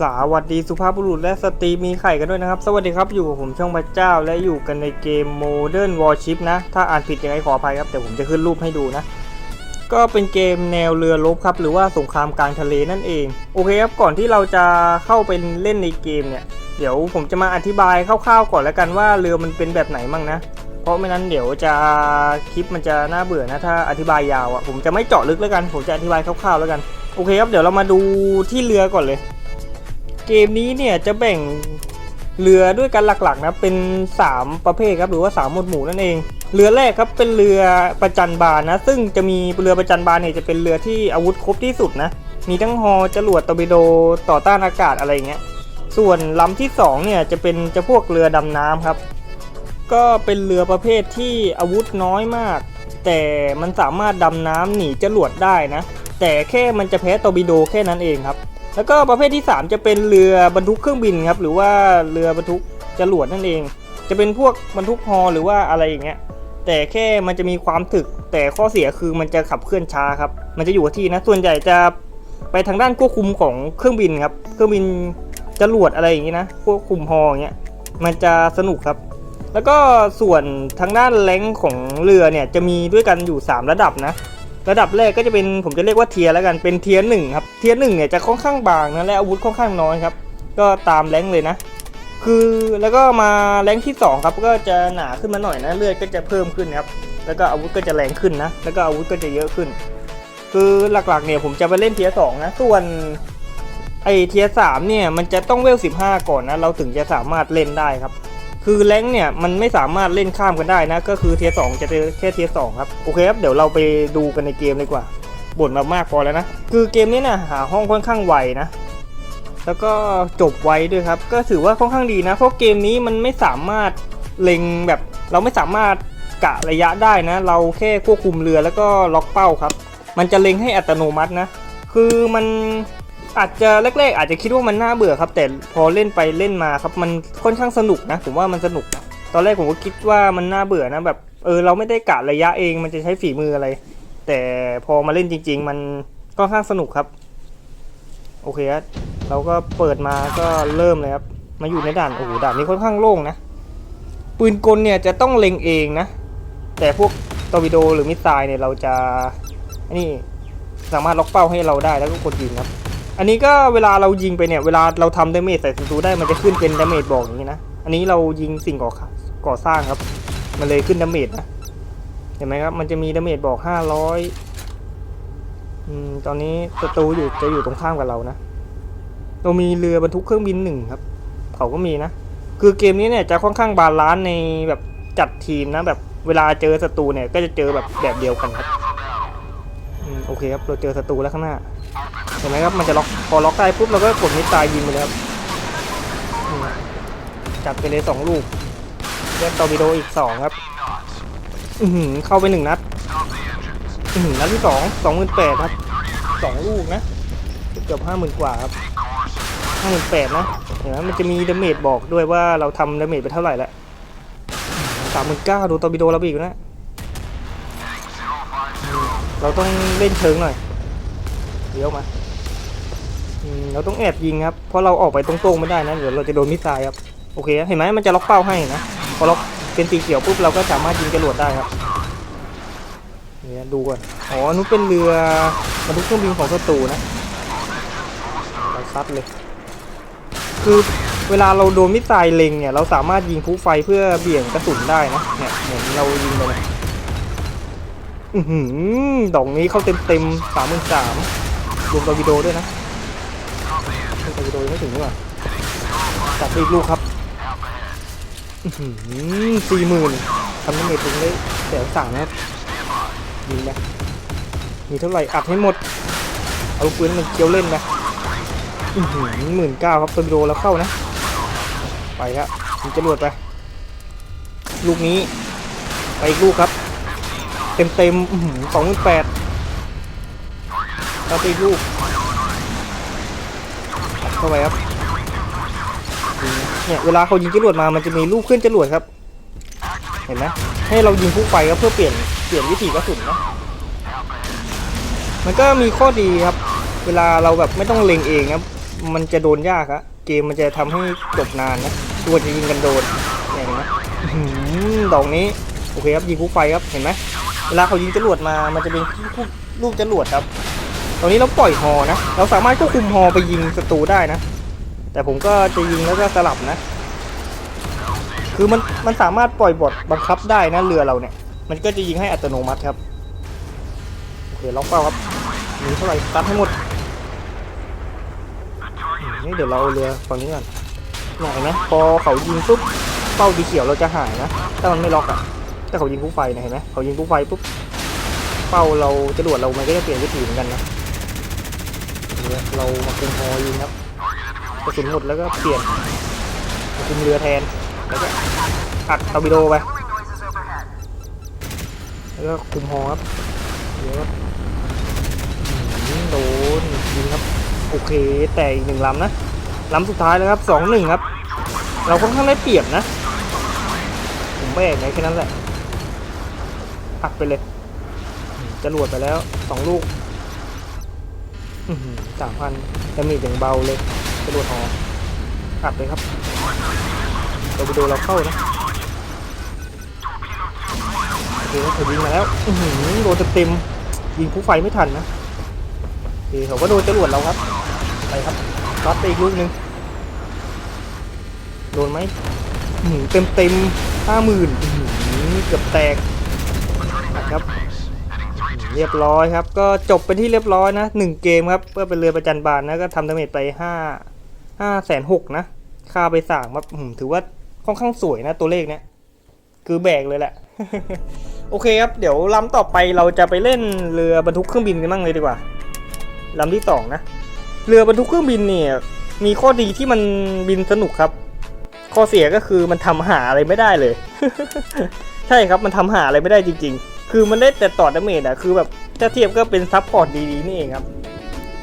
สวัสดีสุภาพบุรุษและสตรีมีไข่กันด้วยนะครับ สวัสดีครับอยู่กับผมช่องพระเจ้าและอยู่กันในเกม Modern Warship นะ ถ้าอ่านผิดยังไงขออภัยครับ แต่ผมจะขึ้นรูปให้ดูนะ ก็เป็นเกมแนวเรือรบครับ หรือว่าสงครามกลางทะเลนั่นเอง โอเคครับ ก่อนที่เราจะเข้าไปเล่นในเกมเนี่ย เดี๋ยวผมจะมาอธิบายคร่าวๆก่อนแล้วกันว่าเรือมันเป็นแบบไหนมั่งนะ เพราะไม่นั้นเดี๋ยวจะคลิปมันจะน่าเบื่อนะ ถ้าอธิบายยาวอะ่ะผมจะไม่เจาะลึกแล้วกัน ผมจะอธิบายคร่าวๆแล้วกัน โอเคครับ เดี๋ยวเรามาดูที่เรือก่อนเลย เกมนี้เนี่ยจะแบ่งเรือด้วยกันหลักๆนะเป็น 3 ประเภทครับหรือว่า 3 หมวดหมู่นั่นเอง เรือแรกครับเป็นเรือประจันบานนะ ซึ่งจะมีเรือประจันบานเนี่ยจะเป็นเรือที่อาวุธครบที่สุดนะ มีทั้งฮอจรวดตอร์ปิโดต่อต้านอากาศอะไรเงี้ยส่วนลำที่2เนี่ยจะเป็นจะพวกเรือดำน้ำครับ ก็เป็นเรือประเภทที่อาวุธน้อยมาก แต่มันสามารถดำน้ำหนีจรวดได้นะ แต่แค่มันจะแพ้ตอร์ปิโดแค่นั้นเองครับ แล้วก็ประเภทที่ 3 จะเป็นเรือบรรทุกเครื่องบินครับ หรือว่าเรือบรรทุกจรวดนั่นเอง จะเป็นพวกบรรทุกฮอหรือว่าอะไรอย่างเงี้ย แต่แค่มันจะมีความถึก แต่ข้อเสียคือมันจะขับเคลื่อนช้าครับ มันจะอยู่กับที่นะ ส่วนใหญ่จะไปทางด้านควบคุมของเครื่องบินครับ เครื่องบินจรวดอะไรอย่างงี้นะ ควบคุมฮออย่างเงี้ย มันจะสนุกครับแล้วก็ส่วนทางด้านแรงของเรือเนี่ยจะมีด้วยกันอยู่ 3 ระดับนะ ระดับแรกก็จะเป็นผมจะเรียกว่าเทียร์แล้วกันเป็นเทียร์หนึ่งครับเทียร์หนึ่งเนี่ยจะค่อนข้างบางนะและอาวุธค่อนข้างน้อยครับ ก็ตามแรงเลยนะ คือแล้วก็มาแรงที่ 2 ครับก็จะหนาขึ้นมาหน่อยนะเลือดก็จะเพิ่มขึ้นครับแล้วก็อาวุธก็จะแรงขึ้นนะแล้วก็อาวุธก็จะเยอะขึ้น คือหลักๆเนี่ยผมจะไปเล่นเทียร์สองนะส่วนไอเทียร์สามเนี่ยมันจะต้องเวล15ก่อนนะเราถึงจะสามารถเล่นได้ครับ คือแรงเนี่ยมันไม่สามารถเล่นข้ามกันได้นะ ก็คือเทียสองจะเจอแค่เทียสองครับ โอเคครับ เดี๋ยวเราไปดูกันในเกมดีกว่าบ่นมามากพอแล้วนะ คือเกมนี้นะหาห้องค่อนข้างไวนะ แล้วก็จบไวด้วยครับ ก็ถือว่าค่อนข้างดีนะ เพราะเกมนี้มันไม่สามารถเล็งแบบ เราไม่สามารถกะระยะได้นะ เราแค่ควบคุมเรือแล้วก็ล็อกเป้าครับ มันจะเล็งให้อัตโนมัตินะ คือมัน อาจจะแรกๆ อาจจะคิดว่ามันน่าเบื่อครับ แต่พอเล่นไปเล่นมาครับมันค่อนข้างสนุกนะผมว่ามันสนุกนะตอนแรกผมก็คิดว่ามันน่าเบื่อนะแบบเออเราไม่ได้กะระยะเองมันจะใช้ฝีมืออะไร แต่พอมาเล่นจริง ๆ มันค่อนข้างสนุกครับ โอเคครับเราก็เปิดมาก็เริ่มเลยครับมาอยู่ในด่านโอ้โหด่านนี้ค่อนข้างโล่งนะปืนกลเนี่ยจะต้องเล็งเองนะ แต่พวกตอร์ปิโดหรือมิสไซล์เนี่ยเราจะนนี้สามารถล็อกเป้าให้เราได้แล้วก็กดยิงครับ อันนี้ก็เวลาเรายิงไปเนี่ย เวลาเราทำดาเมจใส่ศัตรูได้มันจะขึ้นเป็นดาเมจบอกอย่างนี้นะ อันนี้เรายิงสิ่งก่อก่อสร้างครับ มันเลยขึ้นดาเมจนะ เห็นไหมครับ มันจะมีดาเมจบอก500อืมตอนนี้ศัตรูอยู่จะอยู่ตรงข้ามกับเรานะ เรามีเรือบรรทุกเครื่องบินหนึ่งครับ เขาก็มีนะ คือเกมนี้เนี่ยจะค่อนข้างบาลานซ์ในแบบจัดทีมนะแบบเวลาเจอศัตรูเนี่ยก็จะเจอแบบแบบเดียวกันครับอืมโอเคครับ เราเจอศัตรูแล้วข้างหน้า ห็นไหมครับมันจะล็อกพอล็อกได้ปุ๊บเราก็กดมิสไซล์ยิงไปเลยครับจัดไปเลยสองลูกเล่นตอร์ปิโดอีกสองครับอือเข้าไปหนึ่งนัดอือนัดที่สองสองหมื่นแปดครับสองลูกนะเกือบห้าหมื่นกว่าครับห้าหมื่นแปดนะเห็นไหมมันจะมีดาเมจบอกด้วยว่าเราทำดาเมจไปเท่าไหร่แล้วสามหมื่นเก้าดูตอร์ปิโดเราไปอีกนะเราต้องเล่นเชิงหน่อยเลี้ยวมา เราต้องแอบยิงครับ เพราะเราออกไปตรงๆไม่ได้นะ เดี๋ยวเราจะโดนมิสไซล์ครับ โอเค เห็นไหมมันจะล็อกเป้าให้นะ พอล็อกเป็นสีเขียวปุ๊บเราก็สามารถยิงจรวดได้ครับเนี่ยดูก่อน อ๋อนนู้นเป็นเรือบรรทุกเครื่องบินของศัตรูนะเราซัดเลย คือเวลาเราโดนมิสไซล์เล็งเนี่ย เราสามารถยิงพลุไฟเพื่อเบี่ยงกระสุนได้นะ เนี่ยเหมือนเรายิงไปเลยอือหือดอกนี้เข้าเต็มเต็มสามหมื่นสามรวมตอร์ปิโดด้วยนะ โดยไม่ถึงนี่หว่าจัดอีกลูกครับสี่หมื่นทำดาเมจถึงได้แสนสามนะครับยิงนะมีเท่าไหร่อัดให้หมด เอาปืนมันเคียวเล่นนะหมื่นเก้าครับตอร์โดแล้วเข้านะ ไปครับมีจรวดไป ลูกนี้ ไปอีกลูกครับ เต็มเต็มสองหมื่นแปดเราไปอีกลูก เข้าไปครับเนี่ยเวลาเขายิงจรวดมามันจะมีลูกขึ้นจรวดครับ เห็นไหมให้เรายิงพุ่งไฟครับเพื่อเปลี่ยนเปลี่ยนวิธีกระสุนนะมันก็มีข้อดีครับ เวลาเราแบบไม่ต้องเล็งเองครับมันจะโดนยากอะเกมมันจะทำให้จบนานนะตัวจะยิงกันโดนเห็นไหมหือดอกนี้โอเคครับยิงคุกไฟครับเห็นไหมเวลาเขายิงจรวดมามันจะเป็นลูกจรวดครับ อนนี้เราปล่อยฮอนะ เราสามารถควบคุมฮอไปยิงศัตรูได้นะ แต่ผมก็จะยิงแล้วก็สลับนะ คือมันมันสามารถปล่อยบทบังคับได้นะเรือเราเนี่ย มันก็จะยิงให้อัตโนมัติครับ โอเคล็อกเป้าครับมีเท่าไหร่ตัดให้หมดนี่เดี๋ยวเราเอาเรือฝั่งนี้ก่อนเนี่ยเห็นไหมพอเขายิงปุ๊บเป้าสีเขียวเราจะหายนะ ถ้ามันไม่ล็อกอะถ้าเขายิงปุ๊บไฟนะเห็นไหมเขายิงปุ๊บไฟปุ๊บเป้าเราจรวดเรามันก็จะเปลี่ยนวิถีเหมือนกันนะ เนี่ยเรามาคุมฮอยิงครับกระสุนหมดแล้วก็เปลี่ยนมาคุมเรือแทนแล้วก็อัดตอร์ปิโดไปแล้วก็คุมฮอครับเดี๋ยวโดนยิงครับโอเคแต่อีกหนึ่งลำนะลำสุดท้ายแล้วครับสองหนึ่งครับ เราค่อนข้างได้เปรียบนะ ผมแบกไงแค่นั้นแหละอัดไปเลยจรวดไปแล้วสองลูก สามพันจะมีอย่างเบาเลยจรวดดหออัดเลยครับเราไปดูเราเข้านะโอเคเขายิงมาแล้วหือโดนเต็มยิงผู้ไฟไม่ทันนะโอเคเขาก็โดนจรวดเราครับ ไปครับรับไปอีกลูกหนึ่งโดนไหมเต็มเต็มห้าหมื่นเกือบแตกนะครับ เรียบร้อยครับ ก็จบเป็นที่เรียบร้อยนะหนึ่งเกมครับเพื่อเป็นเรือประจันบานนะก็ทำดาเมจไปห้าห้าแสนหกนะค่าไปสามครับถือว่าค่อนข้างสวยนะตัวเลขเนี้ยคือแบกเลยแหละ โอเคครับ เดี๋ยวลำต่อไปเราจะไปเล่นเรือบรรทุกเครื่องบินกันบ้างเลยดีกว่าลำที่สองนะ เรือบรรทุกเครื่องบินเนี่ย มีข้อดีที่มันบินสนุกครับ ข้อเสียก็คือมันทำหาอะไรไม่ได้เลย ใช่ครับมันทำหาอะไรไม่ได้จริง ๆ คือมันได้แต่ต่อดาเมจอะคือแบบถ้าเทียบก็เป็นซับพอร์ตดีๆนี่เองครับ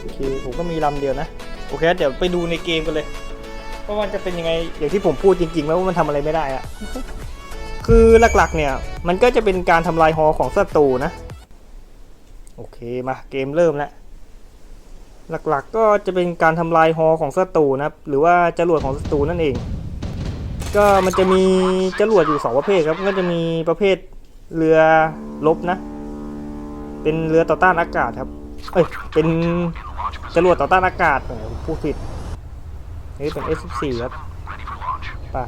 โอเคผมก็มีลำเดียวนะ โอเค เดี๋ยวไปดูในเกมกันเลยว่ามันจะเป็นยังไงอย่างที่ผมพูดจริงๆแล้วว่ามันทำอะไรไม่ได้อะคือหลักๆเนี่ย มันก็จะเป็นการทำลายฮอของศัตรูนะ โอเคมาเกมเริ่มแล้วหลักๆก็จะเป็นการทำลายฮอของศัตรูนะหรือว่าจรวดของศัตรูนั่นเอง ก็มันจะมีจรวดอยู่สองประเภทครับก็จะมีประเภท เรือลบนะ เป็นเรือต่อต้านอากาศครับ เอ้ย เป็นจรวดต่อต้านอากาศแหมผมพูดผิด นี่เป็น S14 ครับป่ะ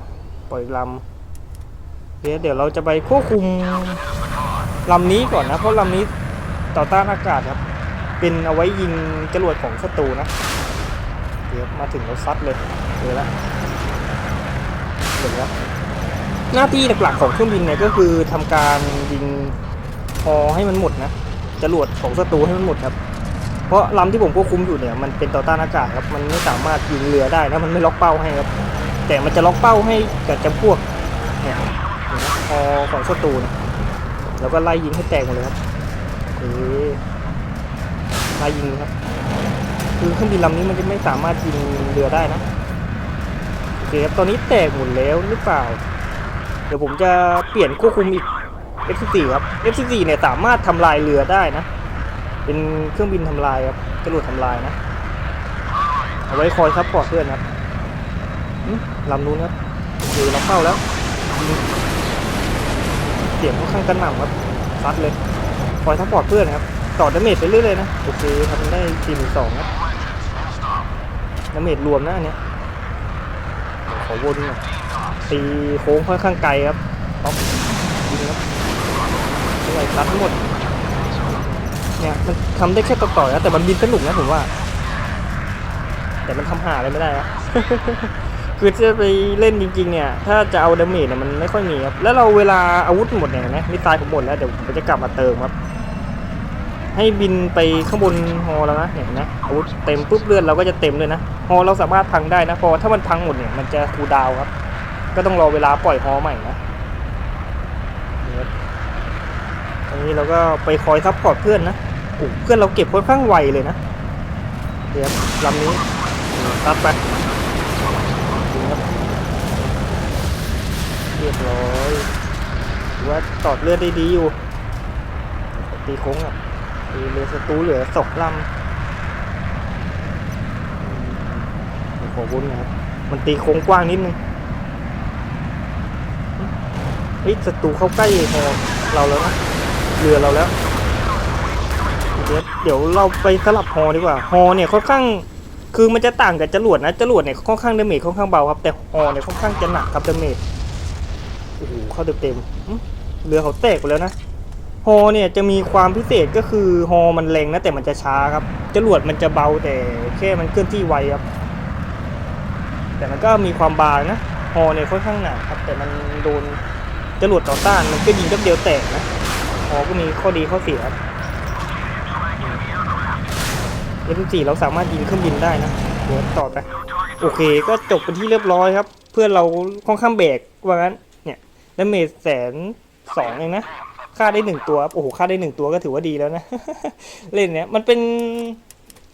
ปล่อยลำเดี๋ยวเดี๋ยวเราจะไปควบคุมลำนี้ก่อนนะ เพราะลำนี้ต่อต้านอากาศครับ เป็นเอาไว้ยิงจรวดของศัตรูนะ เดี๋ยวมาถึงเราซัดเลยเจอแล้วเห็นแล้ว หน้าที่หลักๆของเครื่องบินเนี่ยก็คือทำการยิงฮอให้มันหมดนะจรวดของศัตรูให้มันหมดครับ เพราะลำที่ผมควบคุมอยู่เนี่ยมันเป็นต่อต้านอากาศครับมันไม่สามารถยิงเรือได้นะมันไม่ล็อกเป้าให้ครับ แต่มันจะล็อกเป้าให้กับจำพวกเนี่ยเห็นไหมฮอของศัตรูนะแล้วก็ไล่ยิงให้แตกหมดเลยครับเอ๊ไล่ยิงครับ คือเครื่องบินลำนี้มันจะไม่สามารถยิงเรือได้นะโอเคครับตอนนี้แตกหมดแล้วหรือเปล่า เดี๋ยวผมจะเปลี่ยนควบคุมอีก F14 ครับ F14 เนี่ยสามารถทำลายเรือได้นะ เป็นเครื่องบินทำลายครับจรวดทำลายนะ เอาไว้คอยซัพพอร์ตเพื่อนครับลำนู้นครับคือเราเข้าแล้ว เสียงค่อนข้างกระหน่ำครับซัดเลยคอยซัพพอร์ตเพื่อนครับ ต่อดาเมจไปเรื่อยๆนะ โอเคทำได้ทีมสองนะดาเมจรวมนะอันเนี้ยเดี๋ยวขอวนหน่อย ตีโค้งค่อนข้างไกลครับป๊อปยิงครับเท่าไหร่ซัดทั้งหมดเนี่ยมันทำได้แค่ต่อต่อยนะแต่มันบินสนุกนะผมว่า แต่มันทำหาอะไรไม่ได้อะคือจะไปเล่นจริงๆเนี่ย ถ้าจะเอาดาเมจเนี่ยมันไม่ค่อยมีครับ แล้วเราเวลาอาวุธหมดเนี่ยนไหมมิสไซล์ผมหมดแล้วเดี๋ยวผมจะกลับมาเติมครับ ให้บินไปข้างบนฮอแล้วนะเห็นไหมอาวุธเต็มปุ๊บเลือดเราก็จะเต็มเลยนะฮอเราสามารถพังได้นะพอถ้ามันพังหมดเนี่ยมันจะคูดาวครับ ก็ต้องรอเวลาปล่อยฮอใหม่นะนี่ครับอันนี้เราก็ไปคอยซัพพอร์ตเพื่อนนะโอ้เพื่อนเราเก็บค่อนข้างไวเลยนะเดี๋ยวลำนี้ตัดไปเรียบร้อยว่าตอดเลือดได้ดีอยู่ ตีโค้งอะตีเรือสตูเหลือสองลำขอวุ้นนะครับ มันตีโค้งกว้างนิดนึง เฮ้ยศัตรูเข้าใกล้ฮอเราแล้วนะเรือเราแล้วเดี๋ยวเดี๋ยวเราไปสลับฮอดีกว่าฮอเนี่ยค่อนข้างคือมันจะต่างกับจรวดนะจรวดเนี่ยค่อนข้างดาเมจค่อนข้างเบาครับแต่ฮอเนี่ยค่อนข้างจะหนักครับดาเมจโอ้โหเข้าเต็มๆเรือเขาแตกไปแล้วนะฮอเนี่ยจะมีความพิเศษก็คือฮอมันแรงนะแต่มันจะช้าครับจรวดมันจะเบาแต่แค่มันเคลื่อนที่ไวครับ แต่มันก็มีความบางนะฮอเนี่ยค่อนข้างหนักครับ แต่มันโดน จรวดต่อต้านมันก็ยิงแป๊บเดียวแตกนะฮอก็มีข้อดีข้อเสียครับ F4 เราสามารถยิงเครื่องบินได้นะเดี๋ยวต่อไปโอเคก็จบเป็นที่เรียบร้อยครับ เพื่อนเราค่อนข้างแบกว่างั้นเนี่ยดาเมจแสนสองเองนะค่าได้หนึ่งตัวครับโอ้โหค่าได้หนึ่งตัวก็ถือว่าดีแล้วนะ เล่นเนี้ยมันเป็น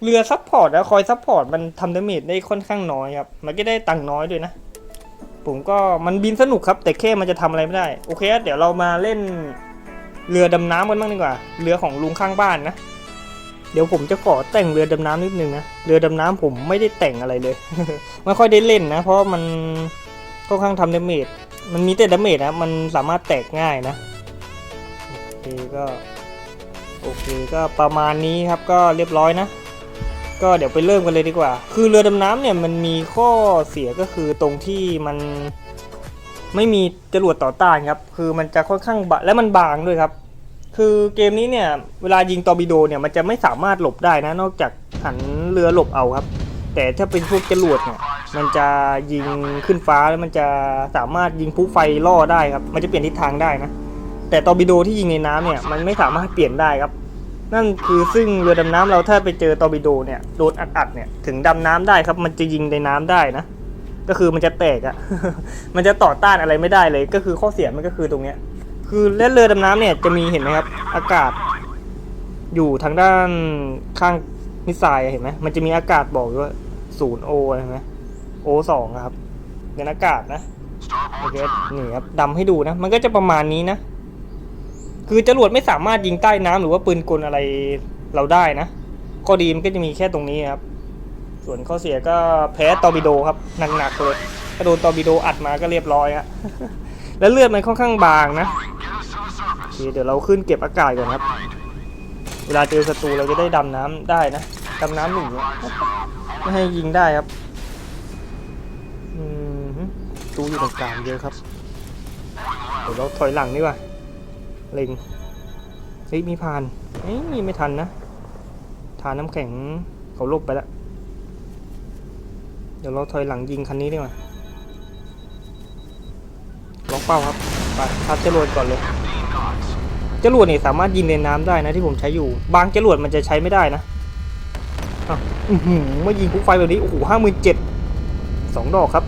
เรือซัพพอร์ตนะคอยซัพพอร์ตมันทำดาเมจได้ค่อนข้างน้อยครับ มันก็ได้ตังค์น้อยด้วยนะ ผมก็มันบินสนุกครับ แต่แค่มันจะทำอะไรไม่ได้ โอเค เดี๋ยวเรามาเล่นเรือดำน้ำกันบ้างดีกว่า เรือของลุงข้างบ้านนะ เดี๋ยวผมจะขอแต่งเรือดำน้ำนิดนึงนะ เรือดำน้ำผมไม่ได้แต่งอะไรเลย ไม่ค่อยได้เล่นนะ เพราะมันค่อนข้างทำดาเมจ มันมีแต่ดาเมจนะ มันสามารถแตกง่ายนะ โอเคก็ โอเคก็ประมาณนี้ครับก็เรียบร้อยนะ ก็เดี๋ยวไปเริ่มกันเลยดีกว่า คือเรือดำน้ำเนี่ยมันมีข้อเสียก็คือตรงที่มันไม่มีจรวดต่อต้านครับ คือมันจะค่อนข้างบะและมันบางด้วยครับ คือเกมนี้เนี่ยเวลายิงตอร์ปิโดเนี่ยมันจะไม่สามารถหลบได้นะ นอกจากหันเรือหลบเอาครับ แต่ถ้าเป็นพวกจรวดเนี่ยมันจะยิงขึ้นฟ้าแล้วมันจะสามารถยิงพลุไฟล่อได้ครับ มันจะเปลี่ยนทิศทางได้นะ แต่ตอร์ปิโดที่ยิงในน้ำเนี่ยมันไม่สามารถเปลี่ยนได้ครับ นั่นคือซึ่งเรือดำน้ำเราถ้าไปเจอตอร์ปิโดเนี่ยโดนอัดๆเนี่ยถึงดำน้ำได้ครับ มันจะยิงในน้ำได้นะ ก็คือมันจะแตกอะ มันจะต่อต้านอะไรไม่ได้เลย ก็คือข้อเสียมันก็คือตรงเนี้ย คือเล่นเรือดำน้ำเนี่ยจะมีเห็นไหมครับ อากาศ อยู่ทางด้านข้างมิสไซล์เห็นไหมมันจะมีอากาศบอกว่าศูนย์โอใช่ไหมโอสองครับเป็นอากาศนะโอเคนี่ครับดำให้ดูนะ มันก็จะประมาณนี้นะ คือจรวดไม่สามารถยิงใต้น้ำหรือว่าปืนกลอะไรเราได้นะข้อดีมันก็จะมีแค่ตรงนี้ครับ ส่วนข้อเสียก็แพ้ตอร์ปิโดครับหนักๆเลยถ้าโดนตอร์ปิโดอัดมาก็เรียบร้อยฮะแล้วเลือดมันค่อนข้างบางนะโอเคเดี๋ยวเราขึ้นเก็บอากาศก่อนครับ เวลาเจอศัตรูเราจะได้ดำน้ำได้นะดำน้ำหนีอะไม่ให้ยิงได้ครับอืมตูอยู่ตรงกลางเยอะครับเดี๋ยวเราถอยหลังดีกว่า เล็งเฮ้ยมีพานเอ้ยไม่ทันนะทานน้ำแข็งเขาลบไปแล้ว เดี๋ยวเราถอยหลังยิงคันนี้ดีกว่าล็อกเป้าครับไปทัดจรวดก่อนเลยจรวดเนี่ยสามารถยิงในน้ำได้นะที่ผมใช้อยู่ บางจรวดมันจะใช้ไม่ได้นะอือหือเมื่อยิงคุกไฟแบบนี้โอ้โหห้าหมื่นเจ็ดสองดอกครับ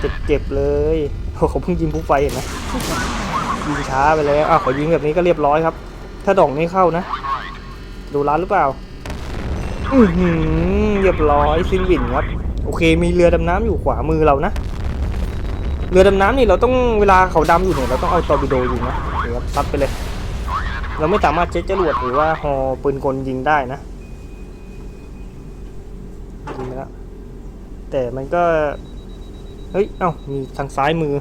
เจ็บเจ็บเลยโอ้เขาเพิ่งยิงคุกไฟเห็นไหม ยิงช้าไปแล้วอ้าวขอยิงแบบนี้ก็เรียบร้อยครับ ถ้าดอกนี้เข้านะ ดูร้านหรือเปล่าอือหือเรียบร้อยซินวินครับ โอเค มีเรือดำน้ำอยู่ขวามือเรานะ เรือดำน้ำนี่เราต้องเวลาเขาดำอยู่เนี่ยเราต้องเอาตอร์ปิโดอยิงนะเดี๋ยวซัดไปเลย เราไม่สามารถเช็คจรวดหรือว่าฮอปืนกลยิงได้นะยิงไปแล้วแต่มันก็ เฮ้ย เอ้า มีทางซ้ายมือ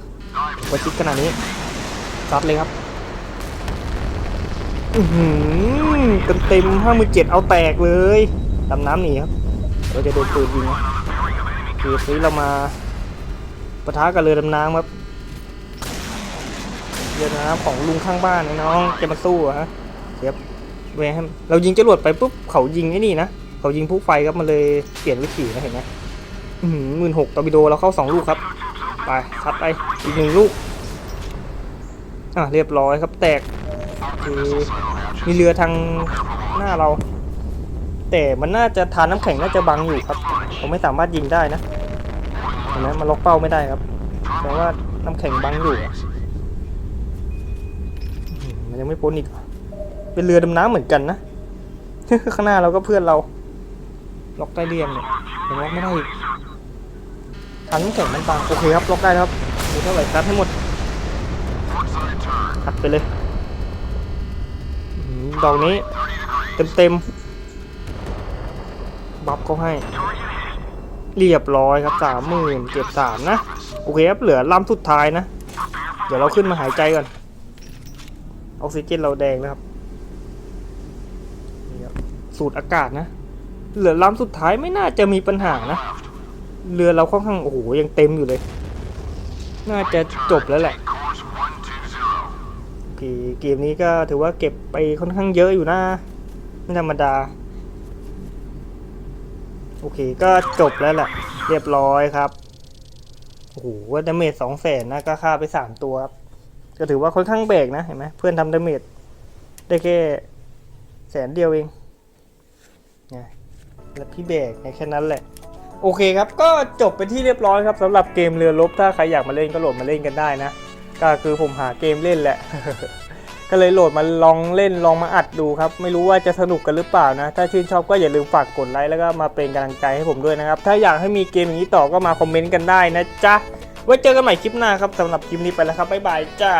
ประชิดขนาดนี้ ซัดเลยครับอือหือเต็มเต็มห้ามือเจ็ดเอาแตกเลยดำน้ำหนีครับ เราจะโดนปืนยิงคือซื้อเรามาปะทะกับเรือดำน้ำครับเรือดำน้ำของลุงข้างบ้านนะน้องจะมาสู้อะฮะเดี๋ยวเวมเรายิงจรวดไปปุ๊บเขายิงไอ้นี่นะเขายิงผู้ไฟครับมันเลยเปลี่ยนวิถีนะเห็นไหมหมื่นหกตอร์ปิโดเราเข้าสองลูกครับ ไปทัดไปอีกหนึ่งลูก อะเรียบร้อยครับแตกคือมีเรือทางหน้าเรา แต่มันน่าจะทานน้ำแข็งน่าจะบังอยู่ครับ ผมไม่สามารถยิงได้นะเห็นไหมมันล็อกเป้าไม่ได้ครับแปลว่าน้ำแข็งบังอยู่มันยังไม่พ้นอีกเป็นเรือดำน้ำเหมือนกันนะข้างหน้าเราก็เพื่อนเรา ล็อกใต้เรียงเนี่ยยังล็อกไม่ได้อีกทานน้ำแข็งมันบังโอเคครับล็อกได้ครับมีเท่าไหร่ซัดให้หมด อัดไปเลยอื้อหือดอกนี้ เต็มเต็มบัฟเขาให้ เรียบร้อยครับสามหมื่นเก็บสามนะ โอเคครับเหลือลำสุดท้ายนะ เดี๋ยวเราขึ้นมาหายใจก่อน ออกซิเจนเราแดงแล้วครับนี่ครับ สูตรอากาศนะ เหลือลำสุดท้ายไม่น่าจะมีปัญหานะ เรือเราค่อนข้างโอ้โหยังเต็มอยู่เลย น่าจะจบแล้วแหละ โอเคเกมนี้ก็ถือว่าเก็บไปค่อนข้างเยอะอยู่นะ ไม่ธรรมดา โอเคก็จบแล้วแหละเรียบร้อยครับโอ้โหดาเมจสองแสนนะก็ฆ่าไปสามตัวครับก็ถือว่าค่อนข้างเบรกนะเห็นไหมเพื่อนทำดาเมจได้แค่แสนเดียวเองไงแล้วพี่เบรกแค่นั้นแหละ โอเคครับก็จบเป็นที่เรียบร้อยครับสำหรับเกมเรือรบถ้าใครอยากมาเล่นก็โหลดมาเล่นกันได้นะ ก็คือผมหาเกมเล่นแหละ ก็เลยโหลดมาลองเล่นลองมาอัดดูครับ ไม่รู้ว่าจะสนุกกันหรือเปล่านะ ถ้าชื่นชอบก็อย่าลืมฝากกดไลค์แล้วก็มาเป็นกำลังใจให้ผมด้วยนะครับ ถ้าอยากให้มีเกมอย่างนี้ต่อก็มาคอมเมนต์กันได้นะจ๊ะ ไว้เจอกันใหม่คลิปหน้าครับสำหรับคลิปนี้ไปแล้วครับบ๊ายบายจ้า